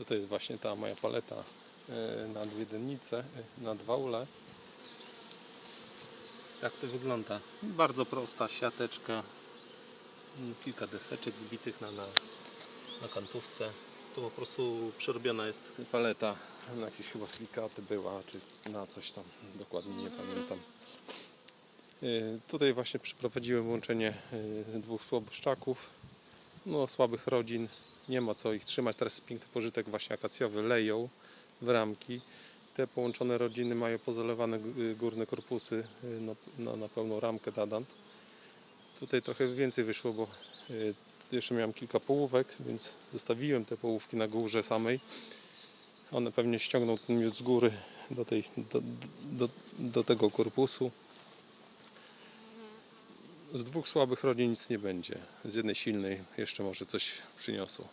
Tutaj jest właśnie ta moja paleta e, na dwie e, na dwa ule. Tak to wygląda. Bardzo prosta siateczka. Mm, Kilka deseczek zbitych na, na, na kantówce. To po prostu przerobiona jest paleta na jakieś chyba silikaty była, czy na coś tam. Dokładnie nie pamiętam. Y, Tutaj właśnie przeprowadziłem łączenie dwóch słaboszczaków, no słabych rodzin, nie ma co ich trzymać, teraz piękny pożytek właśnie akacjowy, leją w ramki. Te połączone rodziny mają pozalewane g- górne korpusy y, na, na, na pełną ramkę dadant. Tutaj trochę więcej wyszło, bo y, jeszcze miałem kilka połówek, więc zostawiłem te połówki na górze samej. One pewnie ściągną ten miód z góry do, tej, do, do, do tego korpusu. Z dwóch słabych rodzin nic nie będzie. Z jednej silnej jeszcze może coś przyniosło.